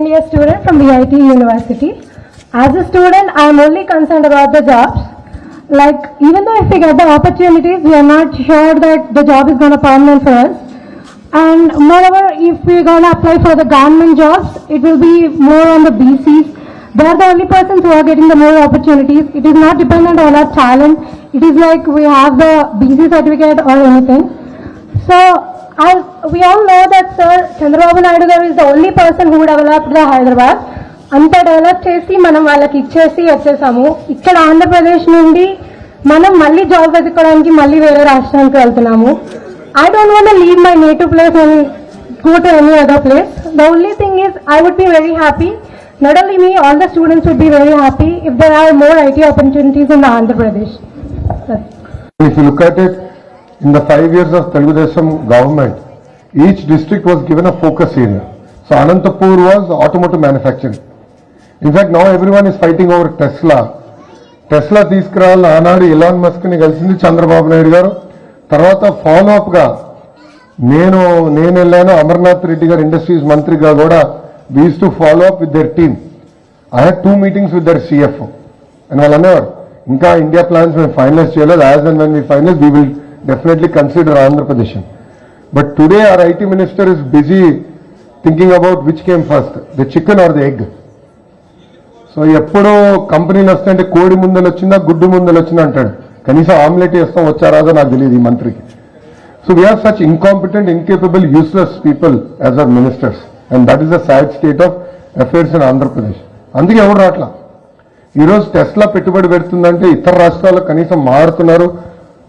a student from VIT University. As a student, I am only concerned about the jobs. Like, even though if we get the opportunities, we are not sure that the job is gonna permanent for us. And moreover, if we're gonna apply for the government jobs, it will be more on the BCs. They are the only persons who are getting the more opportunities. It is not dependent on our talent. It is like we have the BC certificate or anything. So as we all know that Chandrababu Naidu గారు is the only person who developed the Hyderabad అంత develop చేసి మనం వాళ్ళకి ఇచ్చేసి వచ్చేసాము ఇక్కడ ఆంధ్రప్రదేశ్ నుండి మనం మళ్ళీ జాబ్ వెతుక్కోవడానికి మళ్ళీ వేరే రాష్ట్రానికి వెళ్తున్నాము I don't want leave my native place and go to any other place the only thing is I would be very happy not only me all the students would be very happy if there are more IT opportunities in Andhra Pradesh sir in the five years of Telugu Desam government, each district was given a focus area. So Anantapur was automotive manufacturing. In fact, now everyone is fighting over Tesla. Tesla తీసుకురావాలని ఆనాడు ఇలాన్ మస్క్ని కలిసింది చంద్రబాబు నాయుడు గారు తర్వాత follow అప్గా నేను నేను వెళ్ళాను అమర్నాథ్ రెడ్డి గారు industries మంత్రిగా కూడా was to follow up with their team I had two meetings with their CF అని వాళ్ళు అనేవారు ఇంకా ఇండియా ప్లాన్స్ మేము ఫైనలైజ్ చేయలేదు as and when we finalise we will definitely consider Andhra Andhra Pradesh but today our IT minister is busy thinking about which came first the chicken or the egg so ఎప్పుడో కంపెనీలు వస్తుంటే కోడి ముందలు వచ్చిందా గుడ్డు ముందలు వచ్చిందా అంటాడు. కనీసం ఆమ్లెట్ వేస్తాం వచ్చారాదో నాకు తెలియదు ఈ మంత్రికి. So we are such incompetent incapable useless people as our ministers and that is the sad state of affairs in Andhra Pradesh అందుకే ఎవరు రాట్లా? ఈరోజు టెస్లా పెట్టుబడి పెడుతుందంటే ఇతర రాష్ట్రాల్లో కనీసం మారుతున్నారు.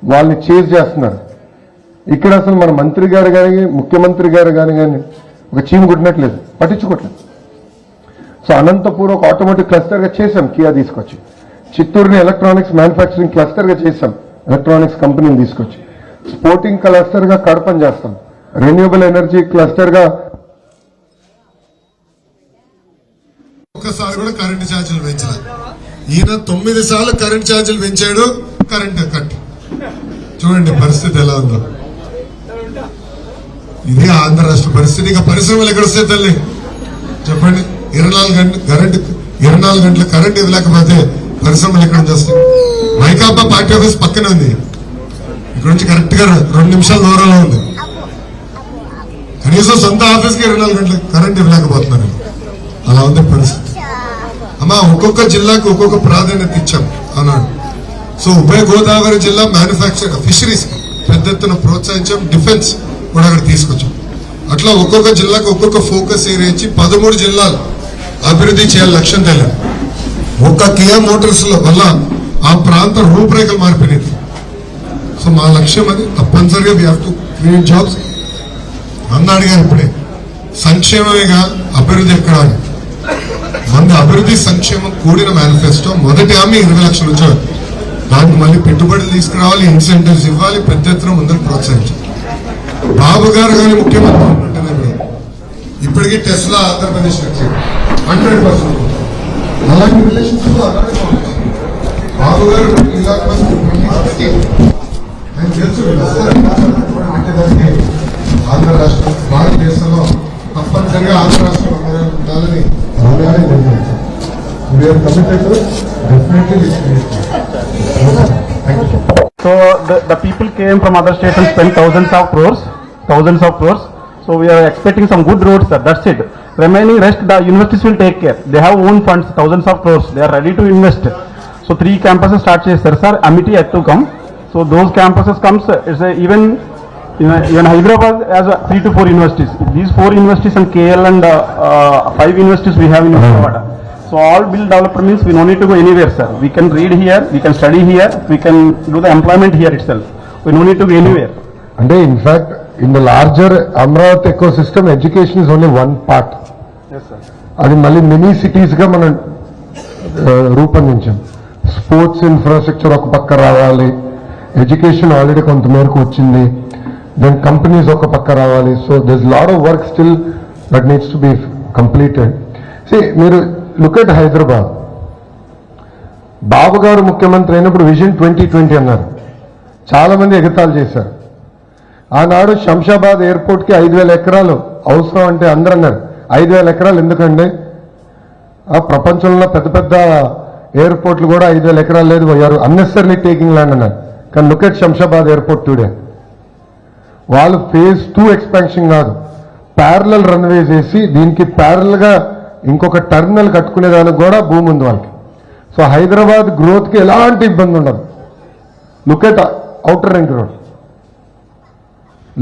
వాళ్ళని చేజ్ చేస్తున్నారు. ఇక్కడ అసలు మన మంత్రి గారు కానీ ముఖ్యమంత్రి గారు కానీ కానీ ఒక చీమ కొట్టినట్లేదు. పట్టించుకోవట్లేదు. సో అనంతపూర్ ఒక ఆటోమేటిక్ క్లస్టర్గా చేశాం కియా తీసుకొచ్చి. చిత్తూరుని ఎలక్ట్రానిక్స్ మ్యానుఫ్యాక్చరింగ్ క్లస్టర్గా చేశాం ఎలక్ట్రానిక్స్ కంపెనీని తీసుకొచ్చి. స్పోర్టింగ్ క్లస్టర్గా కడపని చేస్తాం రెన్యూబుల్ ఎనర్జీ క్లస్టర్గా ఒక్కసారి కూడా కరెంటు ఛార్జీలు పెంచాలి. ఈయన తొమ్మిది సార్లు కరెంట్ ఛార్జీలు పెంచాడు కరెంట్ కట్ చూడండి పరిస్థితి ఎలా ఉందో. ఇది ఆంధ్ర రాష్ట్ర పరిస్థితి. ఇక పరిశ్రమలు ఎక్కడ వస్తాయి తల్లి? చెప్పండి. ఇరవై నాలుగు గంటలు కరెంట్ ఇరవై నాలుగు గంటలు కరెంట్ ఇవ్వలేకపోతే పరిశ్రమలు ఎక్కడ నుంచి వస్తాయి? పార్టీ ఆఫీస్ పక్కనే ఉంది. ఇక్కడ నుంచి కరెక్ట్గా రెండు నిమిషాల దూరంలో ఉంది. కనీసం సొంత ఆఫీస్కి ఇరవై నాలుగు గంటలు కరెంట్ ఇవ్వలేకపోతున్నారు. అలా ఉంది పరిస్థితి. అమ్మా ఒక్కొక్క జిల్లాకు ఒక్కొక్క ప్రాధాన్యత ఇచ్చాం. సో ఉభయ గోదావరి జిల్లా మ్యానుఫ్యాక్చర్ ఫిషరీస్ పెద్ద ఎత్తున ప్రోత్సహించాం డిఫెన్స్ కూడా అక్కడ తీసుకొచ్చాం. అట్లా ఒక్కొక్క జిల్లాకు ఒక్కొక్క ఫోకస్ ఏరియా ఇచ్చి పదమూడు జిల్లాలు అభివృద్ధి చేయాలి లక్ష్యం తెలియదు ఒక్క కియా మోటార్స్లో వల్ల ఆ ప్రాంత రూపురేఖలు మారిపోయినాయి. సో మా లక్ష్యం అది తప్పనిసరిగా we have to create jobs అన్న అడిగారు ఇప్పుడే సంక్షేమమేగా అభివృద్ధి ఎక్కడ అని. మంది అభివృద్ధి సంక్షేమం కూడిన మేనిఫెస్టో మొదటి హామీ ఇరవై లక్షలు వచ్చారు దానికి మళ్ళీ పెట్టుబడులు తీసుకురావాలి ఇన్సెంటివ్స్ ఇవ్వాలి పెద్ద ఎత్తున ముందుకు ప్రోత్సహించాలి బాబు గారు కానీ ముఖ్యమంత్రి ఉన్నట్టునే ఇప్పటికీ టెస్లా ఆంధ్రప్రదేశ్ హండ్రెడ్ పర్సెంట్. అలాంటి రిలేషన్షిప్ అలాగే బాబు గారు ఇలా నేను తెలుసు ఆంధ్ర రాష్ట్రం భారతదేశంలో తప్పనిసరిగా ఆంధ్ర రాష్ట్రం అందరూ ఉండాలని అలాగే నిర్ణయించాం we are committed definitely thank you So the, the people came from other states and spent thousands of crores, thousands of crores. So we are expecting some good roads, sir. That's it. Remaining rest, the universities will take care. They have own funds, thousands of crores. They are ready to invest. So three campuses start చేస్తారు sir. Amity yet to come. So those campuses comes, uh, it's a, even even even Hyderabad has a three to four universities. These four universities and KL and uh, uh, five universities we have in Hyderabad. So all bill developer means we no need to go anywhere, sir. We can read here, we can study here, we can do the employment here itself. We no need to go anywhere. అంటే in fact in the larger Amaravati ecosystem education is only one part Yes, sir. అది మళ్ళీ mini సిటీస్గా మనం రూపొందించాం sports infrastructure ఒక పక్క రావాలి education already కొంత మేరకు వచ్చింది దెన్ కంపెనీస్ ఒక పక్క రావాలి so this lot of work still that needs to be completed see మీరు లుక్ ఎట్ హైదరాబాద్ బాబు గారు ముఖ్యమంత్రి అయినప్పుడు విజన్ ట్వంటీ ట్వంటీ అన్నారు. చాలా మంది చేశారు. ఆనాడు శంషాబాద్ ఎయిర్పోర్ట్కి ఐదు వేల ఎకరాలు అవసరం అంటే అందరూ అన్నారు. ఐదు వేల ఎకరాలు ఎందుకండి? ఆ ప్రపంచంలో పెద్ద పెద్ద ఎయిర్పోర్ట్లు కూడా ఐదు వేల ఎకరాలు లేదు. పోయారు అన్నెసరీ టేకింగ్ ల్యాండ్ అన్నారు. కానీ look at Shamshabad airport today వాళ్ళు ఫేజ్ టూ ఎక్స్పాన్షన్ కాదు. ప్యారలల్ రన్వేస్ చేసి దీనికి ప్యారల్గా ఇంకొక టర్మినల్ కట్టుకునే దానికి కూడా భూమి ఉంది వాళ్ళకి. సో హైదరాబాద్ గ్రోత్కి ఎలాంటి ఇబ్బంది ఉండదు. Look at outer ring road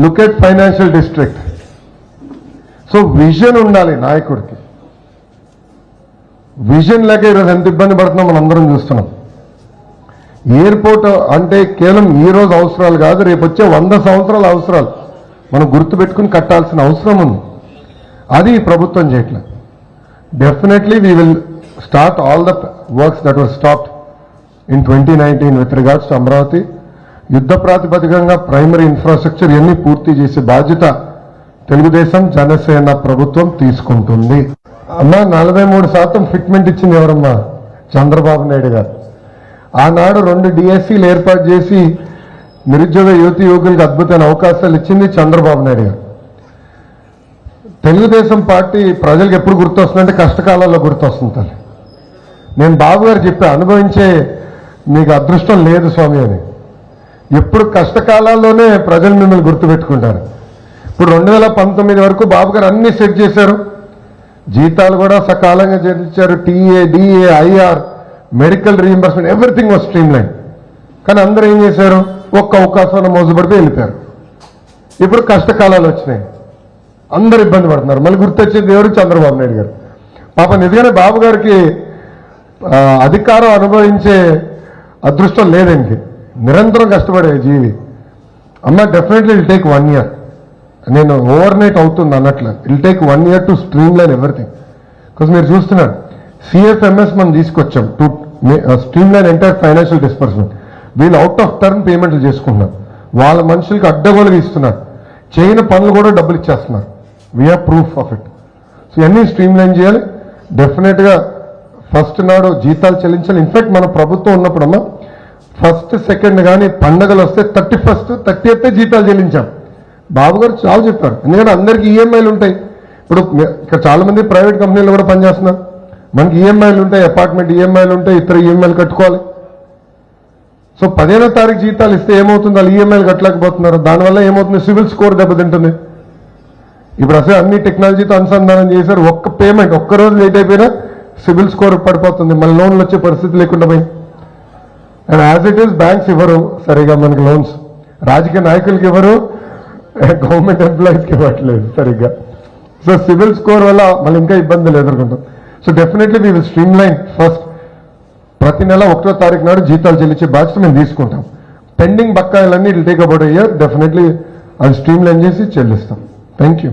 look at financial district so vision ఉండాలి నాయకుడికి. విజన్ లేక ఈరోజు ఎంత ఇబ్బంది పడుతున్నాం మనం అందరం చూస్తున్నాం. ఎయిర్పోర్ట్ అంటే కేవలం ఈ రోజు అవసరాలు కాదు రేపు వచ్చే వంద సంవత్సరాల అవసరాలు. మనం గుర్తుపెట్టుకుని కట్టాల్సిన అవసరం ఉంది. అది ప్రభుత్వం చేయట్లేదు. Definitely we will start all the works that were stopped in twenty nineteen with regards to Amaravati యుద్ధ ప్రాతిపదికంగా ప్రైమరీ ఇన్ఫ్రాస్ట్రక్చర్ ఎన్ని పూర్తి చేసే బాధ్యత తెలుగుదేశం జనసేన ప్రభుత్వం తీసుకుంటుంది. అమ్మా నలభై మూడు శాతం ఫిట్మెంట్ ఇచ్చింది ఎవరమ్మా? చంద్రబాబు నాయుడు గారు. ఆనాడు రెండు డిఎస్సీలు ఏర్పాటు చేసి నిరుద్యోగ యువతి యువకులకు అద్భుతమైన అవకాశాలు ఇచ్చింది చంద్రబాబు నాయుడు గారు. తెలుగుదేశం పార్టీ ప్రజలకు ఎప్పుడు గుర్తొస్తుందంటే కష్టకాలాల్లో గుర్తొస్తుంది తల్లి. నేను బాబు గారు చెప్పా అనుభవించే మీకు అదృష్టం లేదు స్వామి అని. ఎప్పుడు కష్టకాలాల్లోనే ప్రజలు మిమ్మల్ని గుర్తుపెట్టుకుంటారు. ఇప్పుడు రెండు వేల పంతొమ్మిది వరకు బాబు గారు అన్ని సెట్ చేశారు. జీతాలు కూడా సకాలంగా చెల్లించారు. TA DA IR medical reimbursement everything was streamline కానీ అందరూ ఏం చేశారు? ఒక్క అవకాశంలో మోసపడిపోయి వెళ్ళిపోయారు. ఇప్పుడు కష్టకాలాలు వచ్చినాయి. అందరు ఇబ్బంది పడుతున్నారు. మళ్ళీ గుర్తొచ్చేది ఎవరు? చంద్రబాబు నాయుడు గారు. పాప నిజంగానే బాబు గారికి అధికారం అనుభవించే అదృష్టం లేదండి. నిరంతరం కష్టపడే జీవి. అమ్మ definitely I'll take one year నేను ఓవర్ నైట్ అవుతుంది అన్నట్లు. I'll take one year to streamline everything because మీరు చూస్తున్నారు సిఎఫ్ఎంఎస్ మనం తీసుకొచ్చాం. To streamline entire financial disbursement వీళ్ళు అవుట్ ఆఫ్ టర్న్ పేమెంట్లు చేసుకుంటున్నారు వాళ్ళ మనుషులకి అడ్డగోలుగా ఇస్తున్నారు. చేయని పనులు కూడా డబ్బులు ఇచ్చేస్తున్నారు. We are proof of it so ఇవన్నీ స్ట్రీమ్ లైన్ చేయాలి డెఫినెట్గా ఫస్ట్ నాడు జీతాలు చెల్లించాలి. ఇన్ఫాక్ట్ మన ప్రభుత్వం ఉన్నప్పుడమ్మా ఫస్ట్ సెకండ్ కానీ పండగలు వస్తే థర్టీ ఫస్ట్ థర్టీ ఎయిత్ జీతాలు చెల్లించాం. బాబు గారు చాలా చెప్పారు. ఎందుకంటే అందరికీ ఈఎంఐలు ఉంటాయి. ఇప్పుడు ఇక్కడ చాలా మంది ప్రైవేట్ కంపెనీలు కూడా పనిచేస్తున్నారు. మనకి ఈఎంఐలు ఉంటాయి అపార్ట్మెంట్ ఈఎంఐలు ఉంటాయి ఇతర ఈఎంఐలు కట్టుకోవాలి. సో పదిహేనో తారీఖు జీతాలు ఇస్తే ఏమవుతుంది? వాళ్ళు ఈఎంఐలు కట్టలేకపోతున్నారు. దానివల్ల ఏమవుతుంది? సివిల్ స్కోర్ దెబ్బతింటుంది. ఇప్పుడు అసలు అన్ని టెక్నాలజీతో అనుసంధానం చేశారు. ఒక్క పేమెంట్ ఒక్క రోజు లేట్ అయిపోయినా సివిల్ స్కోర్ పడిపోతుంది. మళ్ళీ లోన్లు వచ్చే పరిస్థితి లేకుండా పోయి. And as it is banks ఇవ్వరు సరిగా మనకి లోన్స్. రాజకీయ నాయకులకి ఇవ్వరు గవర్నమెంట్ ఎంప్లాయీస్కి ఇవ్వట్లేదు సరిగ్గా. సో సివిల్ స్కోర్ వల్ల మళ్ళీ ఇంకా ఇబ్బందులు ఎదుర్కొంటాం. So definitely we will streamline first ప్రతి నెల ఒకటో తారీఖు నాడు జీతాలు చెల్లించే బాధ్యత మేము తీసుకుంటాం. పెండింగ్ బక్కాయిలన్నీ ఇట్ టేక్ అబౌట్ అయ్యారు డెఫినెట్లీ అది స్ట్రీమ్ లైన్ చేసి చెల్లిస్తాం. Thank you